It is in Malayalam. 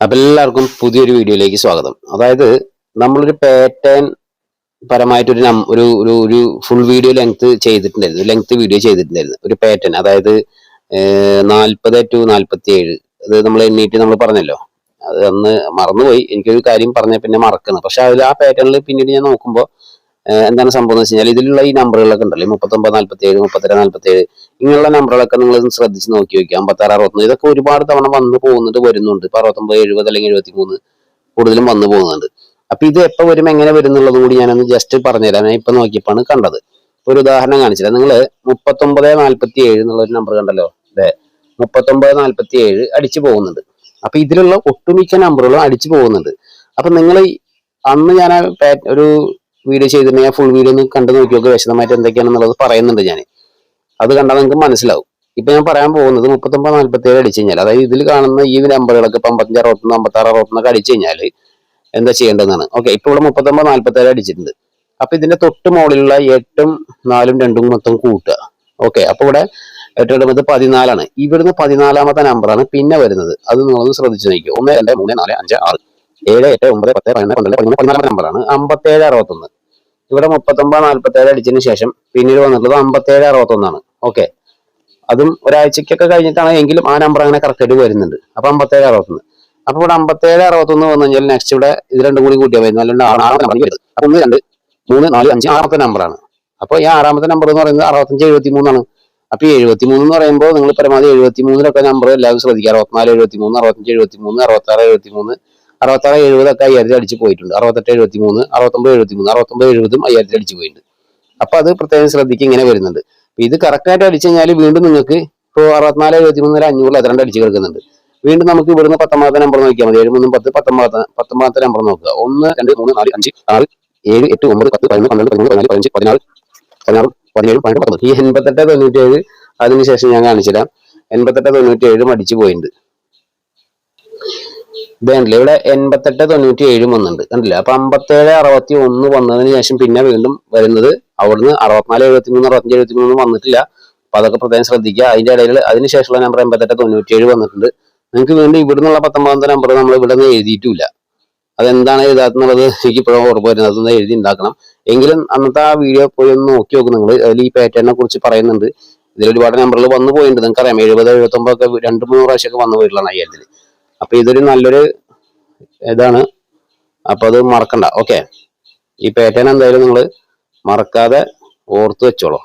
അപ്പൊ എല്ലാവർക്കും പുതിയൊരു വീഡിയോയിലേക്ക് സ്വാഗതം. അതായത് നമ്മളൊരു പാറ്റേൺ പരമായിട്ടൊരു നം- ഒരു ഒരു ഒരു ഫുൾ വീഡിയോ ലെങ്ത് ചെയ്തിട്ടുണ്ടായിരുന്നു. ലെങ്ത് വീഡിയോ ചെയ്തിട്ടുണ്ടായിരുന്നു. ഒരു പാറ്റേൺ അതായത് നാൽപ്പത് ടു നാൽപ്പത്തി ഏഴ് അത് നമ്മൾ എണ്ണീറ്റ് നമ്മൾ പറഞ്ഞല്ലോ. അത് അന്ന് മറന്നുപോയി. എനിക്കൊരു കാര്യം പറഞ്ഞ പിന്നെ മറക്കുന്നു പക്ഷെ അതിൽ ആ പാറ്റേണിൽ പിന്നീട് ഞാൻ നോക്കുമ്പോൾ എന്താണ് സംഭവം എന്ന് വെച്ച് കഴിഞ്ഞാൽ ഇതിലുള്ള ഈ നമ്പറുകളൊക്കെ ഉണ്ടല്ലേ. മുപ്പത്തൊമ്പത് നാൽപ്പത്തി ഏഴ് മുപ്പത്തിരണ്ട് നാൽപ്പത്തി ഏഴ് ഇങ്ങനെയുള്ള നമ്പറുകളൊക്കെ നിങ്ങൾ ശ്രദ്ധിച്ച് നോക്കി വെക്കാം അമ്പത്താറ് അറുപത്തൊന്ന് ഇതൊക്കെ ഒരുപാട് തവണ വന്നു പോകുന്നുണ്ട് വരുന്നുണ്ട്. ഇപ്പൊ അറുപത്തൊമ്പത് എഴുപത് അല്ലെങ്കിൽ എഴുപത്തി മൂന്ന് കൂടുതലും വന്നു പോകുന്നുണ്ട്. അപ്പൊ ഇത് എപ്പോ വരും എങ്ങനെ വരും എന്നുള്ളത് കൂടി ഞാനൊന്ന് ജസ്റ്റ് പറഞ്ഞുതരാം. ഞാൻ ഇപ്പൊ നോക്കിയപ്പോൾ കണ്ടത്. ഒരു ഉദാഹരണം കാണിച്ചില്ല നിങ്ങൾ മുപ്പത്തൊമ്പത് നാൽപ്പത്തി ഏഴ് എന്നുള്ള ഒരു നമ്പർ കണ്ടല്ലോ അതെ മുപ്പത്തൊമ്പത് നാൽപ്പത്തി ഏഴ് അടിച്ചു പോകുന്നുണ്ട്. അപ്പൊ ഇതിലുള്ള ഒട്ടുമിക്ക നമ്പറുകളും അടിച്ചു പോകുന്നുണ്ട്. അപ്പൊ നിങ്ങൾ അന്ന് ഞാൻ ഒരു വീഡിയോ ചെയ്തിട്ടുണ്ടെങ്കിൽ ഫുൾ വീഡിയോ ഒന്ന് കണ്ടു നോക്കി നോക്കുക വിശദമായിട്ട് എന്തൊക്കെയാണെന്നുള്ളത് പറയുന്നുണ്ട് ഞാൻ അത് കണ്ടാൽ നിങ്ങൾക്ക് മനസ്സിലാവും. ഇപ്പൊ ഞാൻ പറയാൻ പോകുന്നത് മുപ്പത്തൊമ്പത് നാൽപ്പത്തി ഏഴ് അടിച്ചു കഴിഞ്ഞാൽ അതായത് ഇതിൽ കാണുന്ന ഈ നമ്പറുകളൊക്കെ ഇപ്പൊ അമ്പത്തഞ്ച് അറുപത്തൊന്ന് അമ്പത്താറ് അറുപത്തൊന്നൊക്കെ അടിച്ചു കഴിഞ്ഞാൽ എന്താ ചെയ്യേണ്ടതെന്നാണ്. ഓക്കെ ഇപ്പൊ ഇവിടെ മുപ്പത്തൊമ്പത് നാൽപ്പത്തി ഏഴ് അടിച്ചിട്ടുണ്ട്. അപ്പൊ ഇതിന്റെ തൊട്ട് മുകളിലുള്ള എട്ടും നാലും രണ്ടും മൊത്തം കൂട്ടുക. ഓക്കെ അപ്പൊ ഇവിടെ എട്ട് ഇടുന്നത് പതിനാലാണ്. ഇവിടുന്ന് പതിനാലാമത്തെ നമ്പറാണ് പിന്നെ വരുന്നത്. അത് നിങ്ങളൊന്ന് ശ്രദ്ധിച്ചു നോക്കിയോ ഒന്ന് രണ്ട് മൂന്ന് നാല് അഞ്ച് ആറ് ഏഴ് എട്ട് ഒമ്പത് പത്ത് പതിനൊന്ന് പന്ത്രണ്ട് പതിനാലാമത്തെ നമ്പറാണ് അമ്പത്തേഴ് അറുപത്തൊന്ന്. ഇവിടെ മുപ്പത്തൊമ്പത് നാൽപ്പത്തേഴ് അടിച്ചതിന് ശേഷം പിന്നീട് വന്നിട്ടുള്ളത് അമ്പത്തേഴ് അറുപത്തൊന്നാണ്. ഓക്കെ അതും ഒരാഴ്ചക്കൊക്കെ കഴിഞ്ഞിട്ടാണ് എങ്കിലും ആ നമ്പർ അങ്ങനെ കറക്റ്റ് ആയിട്ട് വരുന്നുണ്ട്. അപ്പൊ അമ്പത്തേഴ് അറുപത്തൊന്ന്. അപ്പൊ ഇവിടെ അമ്പത്തേഴ് അറുപത്തൊന്ന് വന്നു കഴിഞ്ഞാൽ നെക്സ്റ്റ് ഇവിടെ ഇത് രണ്ടും കൂടി കൂട്ടിയാൽ വരുന്നത്. അപ്പൊ ഒന്ന് രണ്ട് മൂന്ന് നാല് അഞ്ച് ആറാമത്തെ നമ്പറാണ് അപ്പൊ ഈ ആറാമത്തെ നമ്പർ എന്ന് പറയുന്നത് അറുപത്തഞ്ച് എഴുപത്തി മൂന്നാണ് അപ്പൊ ഈ എഴുപത്തി മൂന്ന് എന്ന് പറയുമ്പോൾ നിങ്ങൾ പരമാവധി എഴുപത്തി മൂന്നിലൊക്കെ നമ്പർ എല്ലാവരും ശ്രദ്ധിക്കുക. അറുപത്തിനാല് എഴുപത്തി മൂന്ന് അറുപത്തഞ്ച് എഴുപത്തി മൂന്ന് അറുപത്താറ് എഴുപത്തി മൂന്ന് അറുപത്താറ് എഴുപതൊക്കെ അയ്യായിരത്തി അടിച്ച് പോയിട്ടുണ്ട്. അറുപത്തെട്ട് എഴുപത്തി മൂന്ന് അറുപത്തൊമ്പത് എഴുപത്തി മൂന്ന് അറുപത്തൊമ്പത് എഴുപതും അയ്യായിരത്തി അടിച്ച് പോയിട്ടുണ്ട്. അപ്പൊ അത് പ്രത്യേകം ശ്രദ്ധിക്കുക ഇങ്ങനെ വരുന്നുണ്ട്. ഇത് കറക്റ്റ് ആയിട്ട് അടിച്ചു കഴിഞ്ഞാൽ വീണ്ടും നിങ്ങൾക്ക് ഇപ്പോൾ അറുപത്തിനാല് എഴുപത്തി മൂന്നിൽ അഞ്ഞൂറിൽ അതിരണ്ട് അടിച്ച് കിടക്കുന്നുണ്ട്. വീണ്ടും നമുക്ക് ഇവിടുന്ന് പത്തൊമ്പതാമത്തെ നമ്പർ നോക്കിയാൽ മതി. ഏഴ് മൂന്നും പത്ത് പത്തൊമ്പതാമത്തെ പത്തൊമ്പതാമത്തെ നമ്പർ നോക്കുക. ഒന്ന് രണ്ട് മൂന്ന് നാല് അഞ്ച് ആറ് ഏഴ് എട്ട് ഒമ്പത് പത്ത് പതിനൊന്ന് പന്ത്രണ്ട് പതിമൂന്ന് പതിനാല് പതിനഞ്ച് പതിനാറ് പതിനാറ് പതിനേഴ് പതിനെട്ട് പത്തൊമ്പത് ഈ എൺപത്തെട്ട് തൊണ്ണൂറ്റേഴ് അതിനുശേഷം ഞാൻ കാണിച്ചുതരാം. എൺപത്തെട്ട് തൊണ്ണൂറ്റേഴും അടിച്ചു പോയിട്ടുണ്ട്. ഇതേണ്ടല്ലേ ഇവിടെ എൺപത്തെട്ട് തൊണ്ണൂറ്റി ഏഴും വന്നിട്ടുണ്ട്. കണ്ടില്ല? അപ്പൊ അമ്പത്തേഴ് അറുപത്തി ഒന്ന് വന്നതിന് ശേഷം പിന്നെ വീണ്ടും വരുന്നത് അവിടുന്ന് അറുപത്തിനാല് എഴുപത്തി മൂന്ന് അറുപത്തഞ്ച് എഴുപത്തി മൂന്ന് വന്നിട്ടില്ല. അപ്പൊ അതൊക്കെ പ്രത്യേകം ശ്രദ്ധിക്കുക. അതിന്റെ ഇടയിൽ അതിനുശേഷമുള്ള നമ്പർ എൺപത്തെട്ട് തൊണ്ണൂറ്റി ഏഴ് വന്നിട്ടുണ്ട്. നിങ്ങൾക്ക് വീണ്ടും ഇവിടുന്നുള്ള പത്തൊമ്പതാമത്തെ നമ്പർ നമ്മൾ ഇവിടെ നിന്ന് എഴുതിയിട്ടില്ല. അതെന്താണ് എഴുതാത്തുള്ളത് എനിക്ക് ഇപ്പോഴും ഉറപ്പ് വരുന്നത്. അതൊന്ന് എഴുതി ഉണ്ടാക്കണം. എങ്കിലും അന്നത്തെ ആ വീഡിയോ പോയി ഒന്ന് നോക്കി നോക്കും നിങ്ങൾ. അതിൽ ഈ പാറ്റേണിനെ കുറിച്ച് പറയുന്നുണ്ട്. ഇതിൽ ഒരുപാട് നമ്പറുകൾ വന്നു പോയിട്ടുണ്ട്. നിങ്ങൾക്ക് അറിയാം എഴുപത് എഴുപത്തൊമ്പത് ഒക്കെ രണ്ട് മൂന്ന് പ്രാവശ്യമൊക്കെ വന്നു പോയിട്ടുള്ളതാണ് അയ്യായിരത്തിൽ അപ്പൊ ഇതൊരു നല്ലൊരു ഇതാണ്. അപ്പൊ അത് മറക്കണ്ട. ഓക്കെ ഈ പാറ്റേൺ എന്തായാലും നിങ്ങൾ മറക്കാതെ ഓർത്ത് വെച്ചോളൂ.